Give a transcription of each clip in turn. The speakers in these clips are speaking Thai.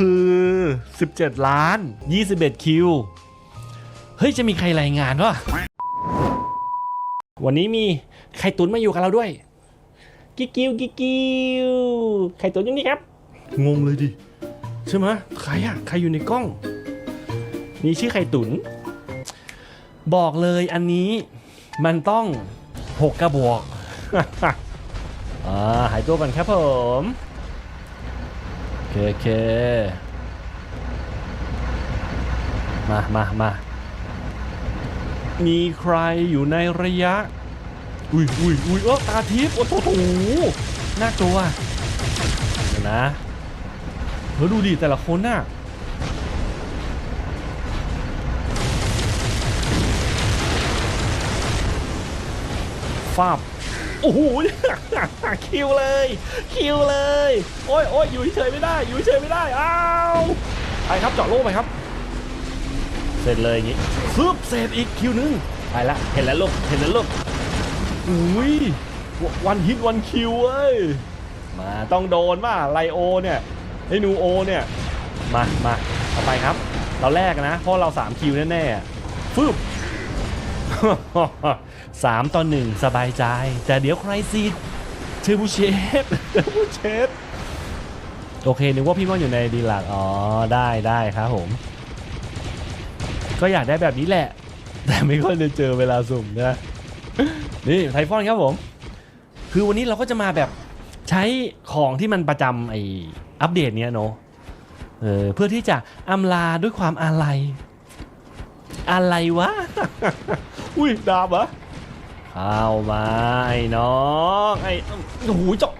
คือ 17 ล้าน 21 คิว เฮ้ย จะมีใครรายงานวะวันนี้มีไข่ตุ๋นมาอยู่กับเราด้วย กิ๊กกิ้วกิ๊กกิ้วไข่ตุ๋นอยู่นี่ครับ งงเลยดิ ใช่ไหมใครอะใครอยู่ในกล้อง นี่ชื่อไข่ตุ๋นบอกเลยอันนี้มันต้องหกกระบอก อ่าหายตัวก่อนครับผมโอ เคโอเคมามามามีใครอยู่ในระยะ อุ้ยอุ้ยอุ้ยเออตาทิพย์โอ้โหน่ากลัวเดี๋ยวนะเฮ้ยดูดิแต่ละคนน่ะฟาบ โอ้โหคิวเลย คิวเลย โอ้ยโอ้ยอยู่เฉยๆไม่ได้ อยู่เฉยๆไม่ได้อ้าวไปครับเจาะโล่ไปครับ เสร็จเลยอย่างงี้ซึบเสร็จอีกคิวนึงไปละเห็นแล้วลูกเห็นแล้วลูกอุ้ยวันฮิตวันคิวเว้ยมาต้องโดนว่าไลโอเนี่ยไอ้นูโอเนี่ยมามาเอาไปครับ เราแรกนะเพราะเรา3คิวแน่ๆอะฟึบ สามต่อหนึ่งสบายใจ แต่เดี๋ยวใครซีดเทอร์บูเชฟเทอร์บูเชฟโอเคนึกว่าพี่ม่อนอยู่ในดีลักอ๋อได้ได้ครับผม ก็อยากได้แบบนี้แหละ แต่ไม่ค่อยได้เจอเวลาสุ่มนะนี่ไทฟอนครับผม คือวันนี้เราก็จะมาแบบใช้ของที่มันประจำไออัปเดตเนี้ยเนาะเออเพื่อที่จะอำลาด้วยความอาลัย อะไรวะ อุ้ยดาบเหรอเข้ามาไอ้น้องไอ้โอ้โหเจาะ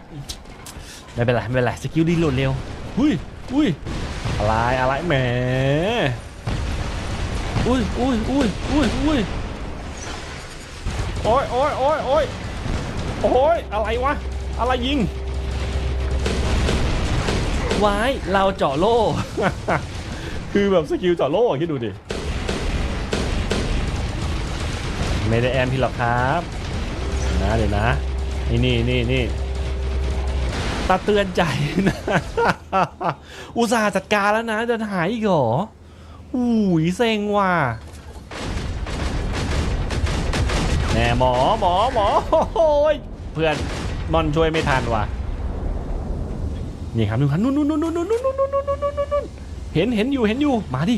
ไม่เป็นไรไม่เป็นไรสกิลดีโหลดเร็วอุ้ยอุ้ยอะไรอะไรแหมอุ้ยอุ้ยอุ้ยอุ้ยอุ้ยโอ้ยโอ้ยโอ้ยโอ้ยโอ้ยอะไรวะอะไรยิงวายเราเจาะโล่ คือแบบสกิลเจาะโล่คิดดูดิ ไม่ได้แอมพี่หรอกครับนะเดี๋ยวนะนี่นี่นี่นี่ตาเตือนใจนะอุตส่าห์จัดการแล้วนะเดินหายอีกเหรออุ้ยเซ็งว่ะแหมหมอหมอหมอโอ้ยเพื่อนมอนช่วยไม่ทันว่ะนี่ครับนู่นนู่นนู่นนู่นนู่นนู่นนู่นนู่นนู่นเห็นเห็นอยู่เห็นอยู่มาดิ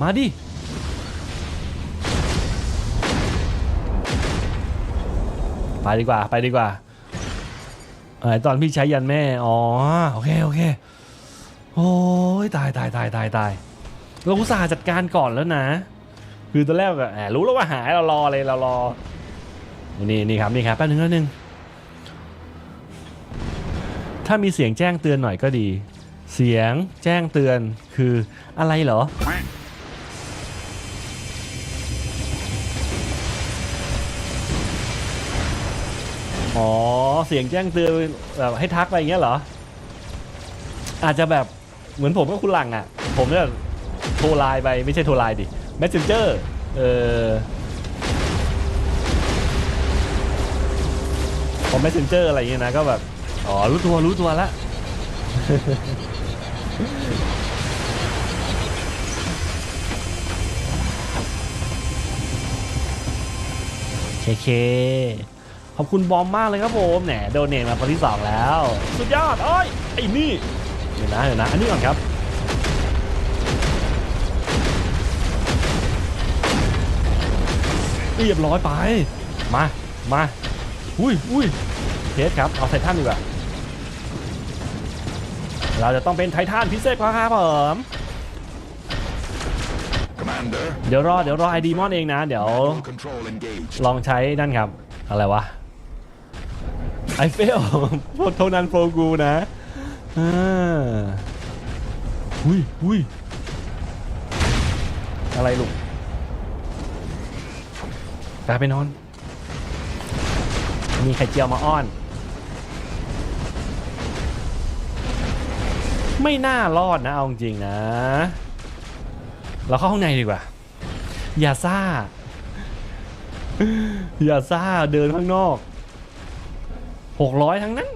มาดิ ไปดีกว่า ไปดีกว่าเอตอนพี่ใช้ยันแม่ อ๋อ โอเค โอเค โอ้ยตายตายตายตายตายเราอุตส่าห์จัดการก่อนแล้วนะ คือตอนแรกอะรู้แล้วว่าหายเรารอเลยเรารอ นี่นี่ครับนี่ครับแป๊บนึงแป๊บนึง ถ้ามีเสียงแจ้งเตือนหน่อยก็ดี เสียงแจ้งเตือนคืออะไรเหรอ อ๋อ เสียงแจ้งเตือนแบบให้ทักไปอย่างเงี้ยเหรอ อาจจะแบบเหมือนผมกับคุณหลังอะ ผมเนี่ยโทรไลน์ไปไม่ใช่โทรไลน์ดิ messenger เออพอ messenger อะไรอย่างเงี้ยนะก็แบบ อ๋อ รู้ตัวรู้ตัวละเคเค ขอบคุณบอมมากเลยครับผมแหนโดเนทมาคนที่2แล้ว สุดยอดโอ้ยไอ้นี่เดี๋ยวนะเดี๋ยวนะอันนี้ก่อนครับเรียบร้อยไป มา มา อุ้ยอุ้ยเทสครับ เอาไททันดีกว่า เราจะต้องเป็นไททันพิเศษครับผม Commander, เดี๋ยวรอ เดี๋ยวรอไอดีมอนเองนะ เดี๋ยว control engaged. ลองใช้นั่นครับ อะไรวะ ไอเฟลพทนันโฟกูนะอ่าอุ้ยอุ้ยอะไรลูกกลาไปนอน มีไข่เจียวมาอ้อน ไม่น่ารอดนะเอาจริงนะ เราเข้าห้องในดีกว่า อย่าซ่า อย่าซ่าเดินข้างนอก หกร้อยทั้งนั้น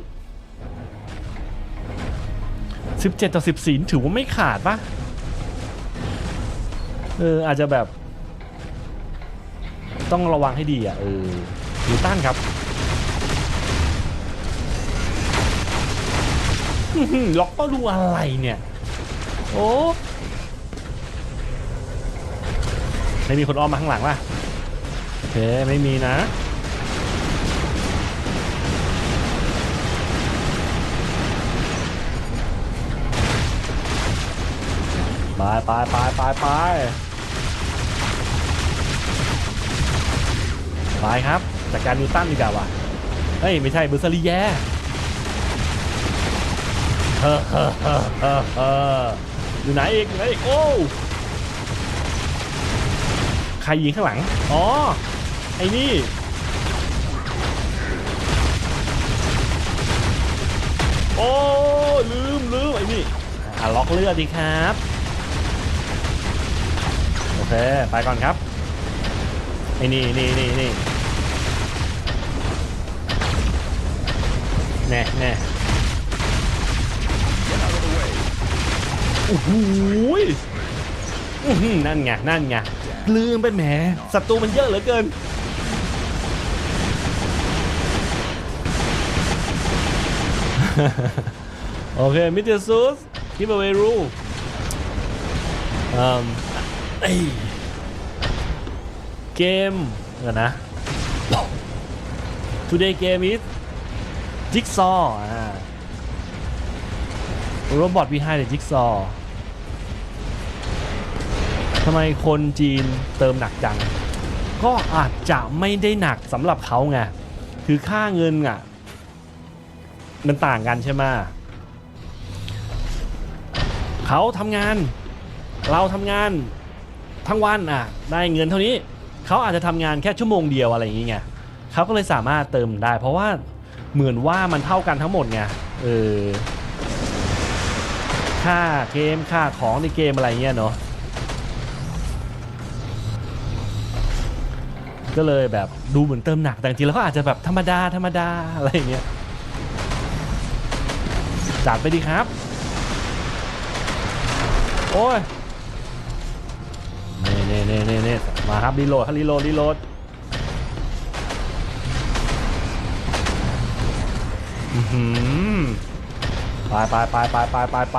17ต่อ14ถือว่าไม่ขาดปะเอออาจจะแบบ ต้องระวังให้ดีอะเออนิวตันครับอื้อหือล็อกก็ดูอะไรเนี่ย โอ้ไม่มีคนอ้อมมาข้างหลังป่ะโอเค ไม่มีนะ ไปไปไปไปไปไปครับจากการนิวตันดีกว่าว่ะเฮ้ย ไม่ใช่เบอร์ซารีแย่เฮ้อเฮ้อเฮ้อเฮ้ออยู่ไหนอีกอยู่ไหนอีกโอ้ใครยิงข้างหลัง อ๋อ ไอ้นี่โอ้ลืมลืมไอ้นี่อะล็อกเลือดดีครับ เค ไปก่อนครับไอ้นี่นี่นี่นี่แน่แน่โอ้โหหือนั่นไง นั่นไง ลืมไปแหมศัตรูมันเยอะเหลือเกิน โอเค มิเตอร์ซูสกิฟต์เวรูอืมเอ้ยเกมเดี๋ยวนะ today game is jigsaw อ่า robot behind the jigsaw ทำไมคนจีนเติมหนักจัง ก็อาจจะไม่ได้หนักสำหรับเขาไง คือค่าเงินอะ มันต่างกันใช่ไหมเขาทำงาน เราทำงาน ทั้งวันอะได้เงินเท่านี้เขาอาจจะทำงานแค่ชั่วโมงเดียวอะไรอย่างเงี้ยเขาก็เลยสามารถเติมได้ เพราะว่าเหมือนว่ามันเท่ากันทั้งหมดไงเออค่าเกมค่าของในเกมอะไรเงี้ยเนาะก็เลยแบบดูเหมือนเติมหนักแต่จริงแล้วก็อาจจะแบบธรรมดาธรรมดาอะไรอย่างเงี้ยจัดไปดีครับ โอ้ย น่น่เน่เน่เน่มาครับรีโหลดครับรีโหลดรีโหลดหือไปไปไปไปไปไปไป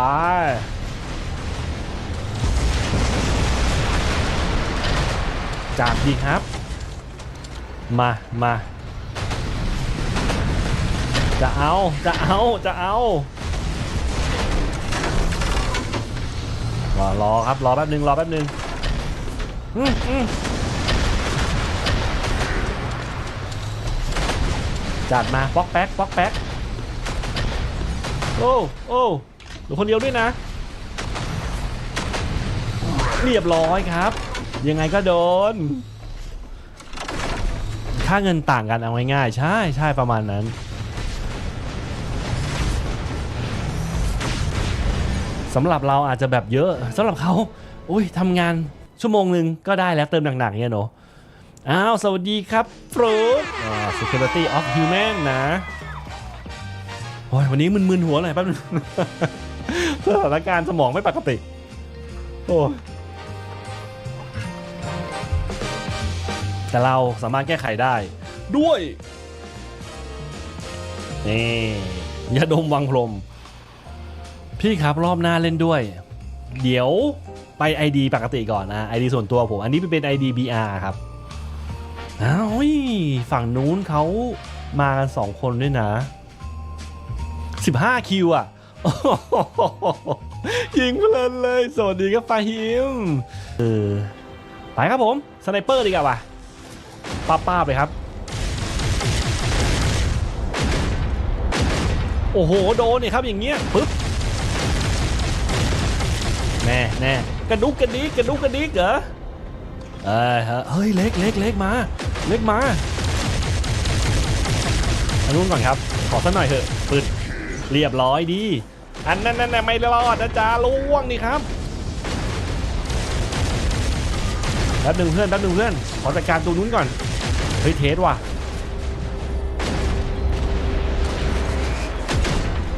จัดดีครับ มามา จะเอา จะเอา จะเอารอรอครับ รอแป๊บนึง รอแป๊บนึง อืมอืมจัดมาป๊อกแป๊กป๊อกแป๊กโอ้โอ้หนูคนเดียวด้วยนะ เรียบร้อยครับ ยังไงก็โดน ค่าเงินต่างกันเอาง่ายๆใช่ใช่ประมาณนั้น สำหรับเราอาจจะแบบเยอะสำหรับเขาอุ้ยทำงาน ชั่วโมงหนึ่งก็ได้แล้วเติมหนักๆเนี่ยเนาะอ้าว สวัสดีครับฟรุตอ่า Security of Human นะโอ้ยวันนี้มึนๆหัวหน่อยแป๊บนึงสถานการณ์สมองไม่ปกติ โอ้ยแต่เราสามารถแก้ไขได้ด้วย นี่ยาดมวังพรม พี่ครับรอบหน้าเล่นด้วย เดี๋ยว ไป ID ปกติก่อนนะ ID ส่วนตัวผม อันนี้เป็น ID BR ครับอ้าวเฮ้ยฝั่งนู้นเขามากัน2คนด้วยนะ 15 คิวอะยิงเพลินเลย สวัสดีครับฟาฮิมเออไปครับผม สไนเปอร์ดีกว่าป้าป้าไปครับ โอ้โห โดนเนี่ยครับอย่างเงี้ยปึ๊บแน่แน่ กระดุกกระดิกกระดุกกระดิกเหรอเอ้ยฮะเฮ้ยเล็กเล็กเล็กมา เล็กมาอันนู้นก่อนครับ ขอสักหน่อยเถอะปืดเรียบร้อยดีอันนั้นนั่นไม่รอดนะจ๊ะล่วงนี่ครับแป๊บหนึ่งเพื่อนแป๊บหนึ่งเพื่อนขอจัดการตัวนู้นก่อนเฮ้ยเทสว่ะ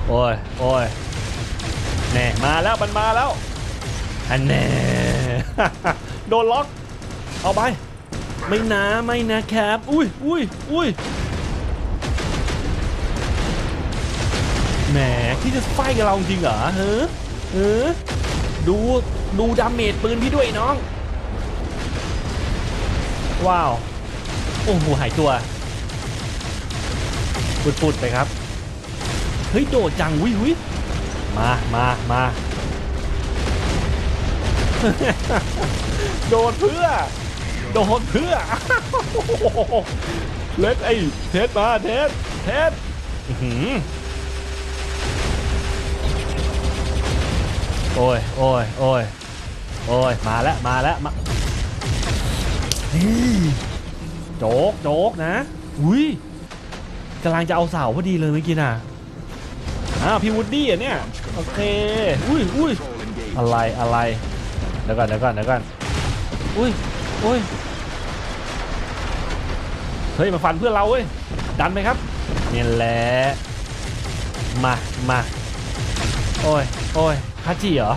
โอ้ยโอ้ยแน่มาแล้วมันมาแล้ว อันแน่โดนล็อก เอาไป ไม่นะไม่นะครับ อุ้ยอุ้ยอุ้ยแหมที่จะไฟกับเราจริงเหรอเฮ้อเออดูดูดาเมจปืนพี่ด้วยน้อง ว้าว โอ้โหหายตัวปุดๆไปครับ เฮ้ย โดดจังวิวิมามามา โดดเพื่อ โดดเพื่อเล็ดไอ้เทสมาเทสเทสอือหือโอ้ยโอ้ยโอ้ยโอ้ยมาแล้วมาแล้วมานี่โจ๊กโจ๊กนะอุ้ยกำลังจะเอาเสาพอดีเลยเมื่อกี้น่ะอ้าวพี่วูดดี้อะเนี่ย โอเค อุ้ยอุ้ยอะไรอะไร เดี๋ยวก่อนเดี๋ยวก่อนเดี๋ยวก่อนอุ้ยอุ้ยเฮ้ยมาฟันเพื่อนเราเว้ยดันไปครับเนี่ยแหละมามาโอ้ยโอ้ยคาจิเหรอ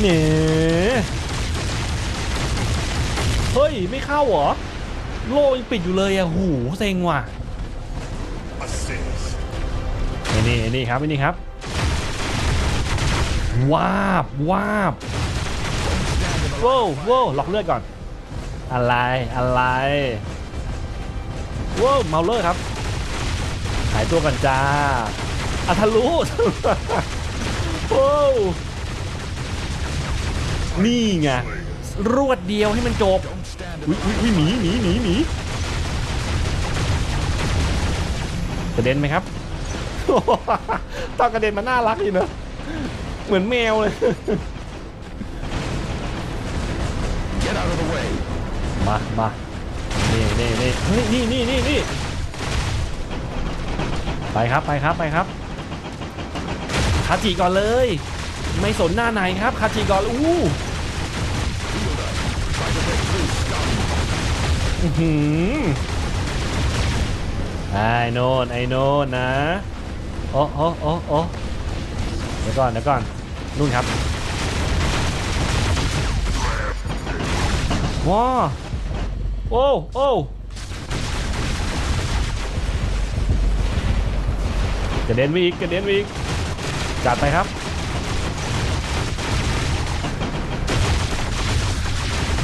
เนี่ยเฮ้ย ไม่เข้าเหรอ โล่ยังปิดอยู่เลยอะหูเซ็งว่ะ นี่ไอ้นี่ครับไอ้นี่ครับวาบวาบโว้วโว้วล็อกเลือดก่อน อะไรอะไรโว้วเมาเลอร์ครับ หายตัวกันจ้าอะทะลุโว้วนี่ไงรวดเดียวให้มันจบ Don't stand in อุ้ยอุ้ยอุ้ยหมีหมีหมีหมีกระเด็นไหมครับ ตอนกระเด็นมันน่ารักอยู่เนอะเหมือนแมวเลย Get out of the way. มามานี่นี่นี่เฮ้ยนี่นี่นี่นี่ไปครับไปครับไปครับคาจิก่อนเลย ไม่สนหน้าไหนครับคาจิก่อนอู้ Try to break through, scum. อื้อหือไอ้โนนไอ้โนนนะ โอ้โอ้โอ้โอ้เดี๋ยวก่อนเดี๋ยวก่อนนู่นครับว้าโอ้โอ้กระเด็นไปอีกกระเด็นไปอีกจัดไปครับ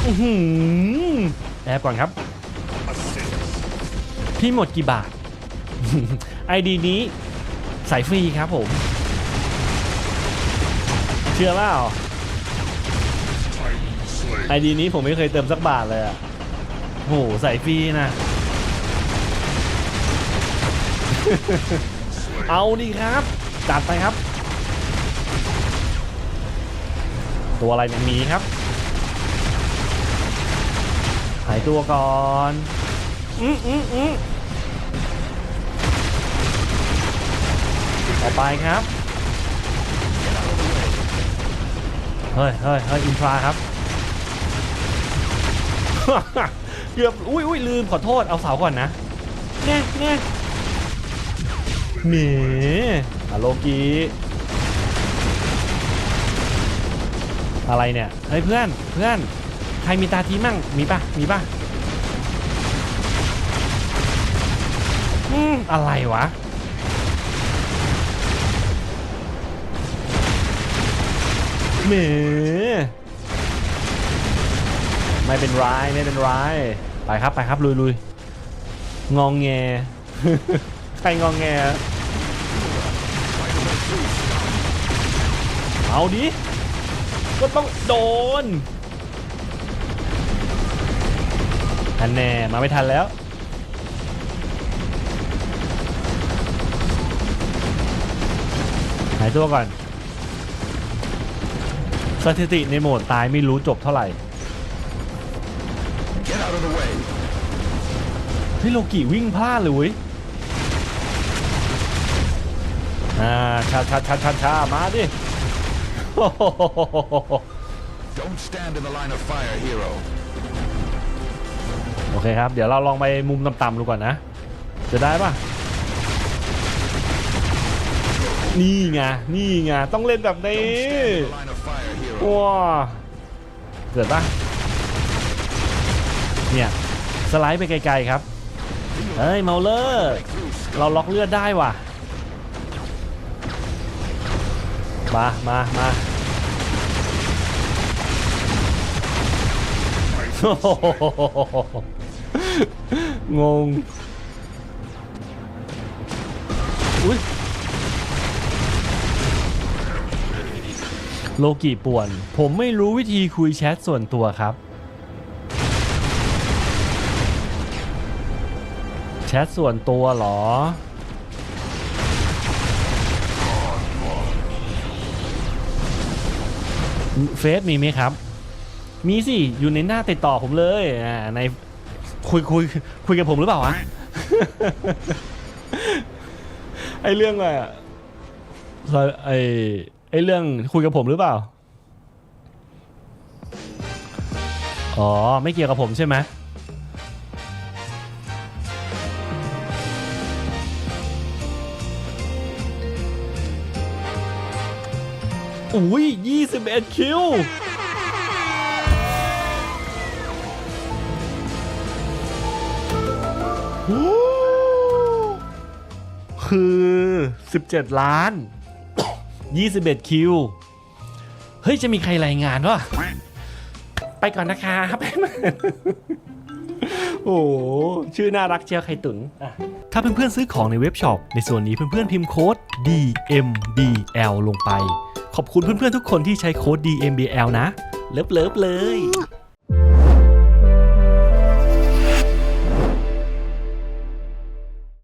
อือหือแอบก่อนครับ พี่หมดกี่บาทไอดีนี้ ใส่ฟรีครับผม เชื่อเปล่าไอดีนี้ผมไม่เคยเติมสักบาทเลยอะโหใส่ฟรีนะ เอาดิครับ จัดไปครับ ตัวอะไรเนี่ยมีครับ หายตัวก่อน อืมอืมอืม ต่อไปครับ เฮ้ยเฮ้ยเฮ้ยอินทราครับเกือบอุ้ยอุ้ยลืมขอโทษเอาเสาก่อนนะแน่แน่เหมอะโลกีอะไรเนี่ย เฮ้ยเพื่อนเพื่อน ใครมีตาทีมั่ง มีปะมีปะอืมอะไรวะ เหมไม่เป็นไรไม่เป็นไรไปครับไปครับลุยลุยงองแงใครงองแงเอาดิก็ต้องโดนทันแน่มาไม่ทันแล้วหายตัวก่อน สถิติในโหมดตายไม่รู้จบเท่าไหร่ Get out of the way. เฮ้ยโลกิวิ่งพลาดเลยเว้ยอ่าชาชาชาชาชามาดิโอ้โห Don't stand in the line of fire, hero. โอเคครับ เดี๋ยวเราลองไปมุมต่ำๆดูก่อนนะ จะได้ปะนี่ไง นี่ไง ต้องเล่นแบบนี้ ว้าเกิดปะเนี่ย สไลด์ไปไกลๆครับเฮ้ยเมาเลอร์เราล็อกเลือดได้ว่ะ มามามาโอ้โหงง อุ้ย โลกิป่วน ผมไม่รู้วิธีคุยแชทส่วนตัวครับ แชทส่วนตัวหรอ เฟซมีไหมครับ มีสิ อยู่ในหน้าติดต่อผมเลยในคุยคุยคุยกับผมหรือเปล่าวะไอเรื่องอะไรอะไอ ไอเรื่องคุยกับผมหรือเปล่า อ๋อ ไม่เกี่ยวกับผมใช่ไหมอุ้ย21 คิวโอ้คือ 17 ล้าน 21 คิว เฮ้ย จะมีใครรายงานวะไปก่อนนะครับโอ้โหชื่อน่ารักเชียวไข่ตุนอะถ้าเพื่อนๆซื้อของในเว็บช็อป ในส่วนนี้เพื่อนๆพิมพ์โค้ด DMBL ลงไป ขอบคุณเพื่อนๆทุกคนที่ใช้โค้ด DMBL นะ เลิฟๆเลย